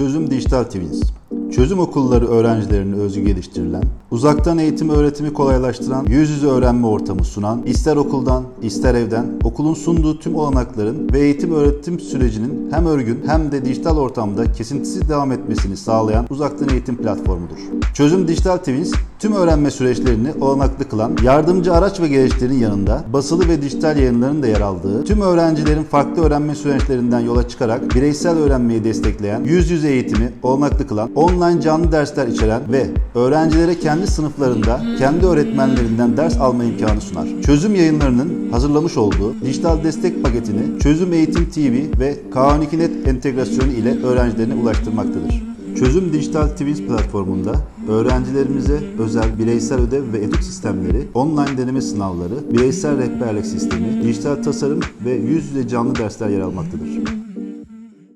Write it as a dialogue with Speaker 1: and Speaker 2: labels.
Speaker 1: Çözüm Dijital Twins. Çözüm okulları öğrencilerine özgü geliştirilen, uzaktan eğitim öğretimi kolaylaştıran, yüz yüze öğrenme ortamı sunan, ister okuldan, ister evden, okulun sunduğu tüm olanakların ve eğitim öğretim sürecinin hem örgün hem de dijital ortamda kesintisiz devam etmesini sağlayan uzaktan eğitim platformudur. Çözüm Dijital Twins, tüm öğrenme süreçlerini olanaklı kılan, yardımcı araç ve gereçlerin yanında basılı ve dijital yayınların da yer aldığı, tüm öğrencilerin farklı öğrenme süreçlerinden yola çıkarak bireysel öğrenmeyi destekleyen, yüz yüze eğitimi olanaklı kılan, online canlı dersler içeren ve öğrencilere kendi sınıflarında kendi öğretmenlerinden ders alma imkanı sunar. Çözüm yayınlarının hazırlamış olduğu dijital destek paketini Çözüm Eğitim TV ve K12net entegrasyonu ile öğrencilerine ulaştırmaktadır. Çözüm Dijital Twins platformunda öğrencilerimize özel bireysel ödev ve etüt sistemleri, online deneme sınavları, bireysel rehberlik sistemi, dijital tasarım ve yüz yüze canlı dersler yer almaktadır.